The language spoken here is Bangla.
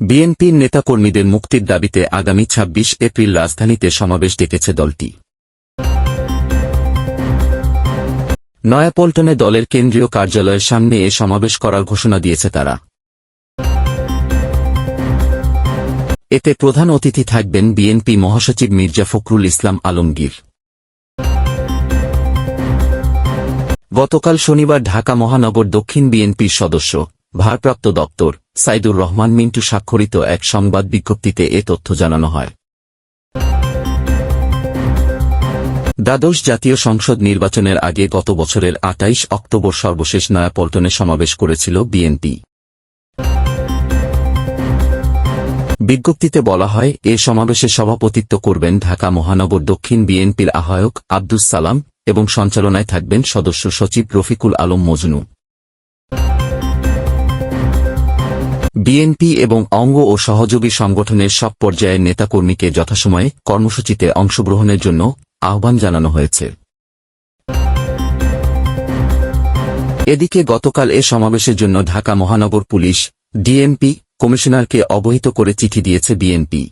বিএনপির নেতাকর্মীদের মুক্তির দাবিতে আগামী ২৬ এপ্রিল রাজধানীতে সমাবেশ ডেকেছে দলটি। নয়াপল্টনে দলের কেন্দ্রীয় কার্যালয়ের সামনে এ সমাবেশ করার ঘোষণা দিয়েছে তারা। এতে প্রধান অতিথি থাকবেন বিএনপি মহাসচিব মির্জা ফখরুল ইসলাম আলমগীর। গতকাল শনিবার ঢাকা মহানগর দক্ষিণ বিএনপির সদস্য। ভারপ্রাপ্ত দপ্তর, সাইদুর রহমান মিন্টু স্বাক্ষরিত এক সংবাদ বিজ্ঞপ্তিতে এ তথ্য জানানো হয়। দ্বাদশ জাতীয় সংসদ নির্বাচনের আগে গত বছরের আটাইশ অক্টোবর সর্বশেষ নয়াপল্টনে সমাবেশ করেছিল বিএনপি। বিজ্ঞপ্তিতে বলা হয়, এ সমাবেশে সভাপতিত্ব করবেন ঢাকা মহানগর দক্ষিণ বিএনপির আহ্বায়ক আব্দুস সালাম এবং সঞ্চালনায় থাকবেন সদস্য সচিব রফিকুল আলম মজনু। বিএনপি এবং অঙ্গ ও সহযোগী সংগঠনের সব পর্যায়ের নেতাকর্মীকে যথাসময়ে কর্মসূচিতে অংশগ্রহণের জন্য আহ্বান জানানো হয়েছে। এদিকে গতকাল এ সমাবেশের জন্য ঢাকা মহানগর পুলিশ, ডিএমপি, কমিশনারকে অবহিত করে চিঠি দিয়েছে বিএনপি।